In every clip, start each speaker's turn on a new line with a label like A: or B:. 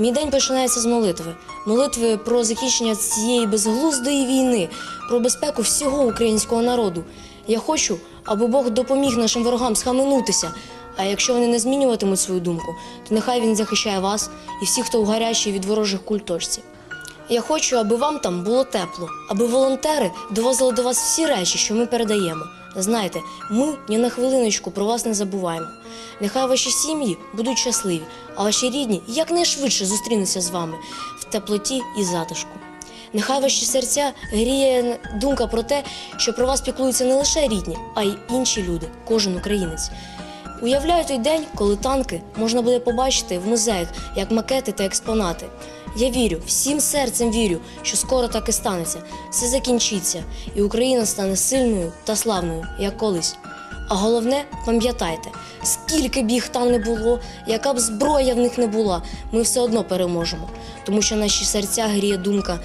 A: Мій день починається з молитви. Молитви про закінчення цієї безглуздої війни, про безпеку всього українського народу. Я хочу, аби Бог допоміг нашим ворогам схаменутися. А якщо вони не змінюватимуть свою думку, то нехай він захищає вас і всіх, хто у гарячій від ворожих куль точці. Я хочу, аби вам там було тепло, аби волонтери довозили до вас всі речі, що ми передаємо. Знаєте, ми ні на хвилиночку про вас не забуваємо. Нехай ваші сім'ї будуть щасливі, а ваші рідні якнайшвидше зустрінуться з вами в теплоті і затишку. Нехай ваші серця гріє думка про те, що про вас піклуються не лише рідні, а й інші люди, кожен українець. Уявляю той день, коли танки можна буде побачити в музеях як макети та експонати. Я вірю, всім серцем вірю, що скоро так і станеться. Все закінчиться, і Україна стане сильною та славною, як колись. А головне, пам'ятайте, скільки б їх там не було, яка б зброя в них не була, ми все одно переможемо, тому що наші серця гріє думка,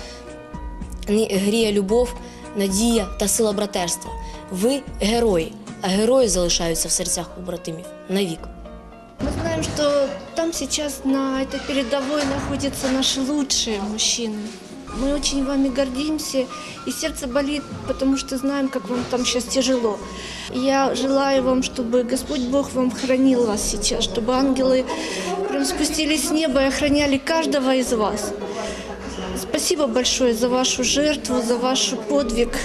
A: гріє любов, надія та сила братерства. Ви герої, а герої залишаються в серцях побратимів навік.
B: Мы знаем, что там сейчас на этой передовой находятся наши лучшие мужчины. Мы очень вами гордимся, и сердце болит, потому что знаем, как вам там сейчас тяжело. И Я желаю вам, чтобы Господь Бог вам хранил вас сейчас, чтобы ангелы прям спустились с неба и охраняли каждого из вас. Спасибо большое за вашу жертву, за ваш подвиг.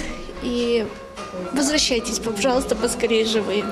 B: И возвращайтесь, пожалуйста, поскорее живые.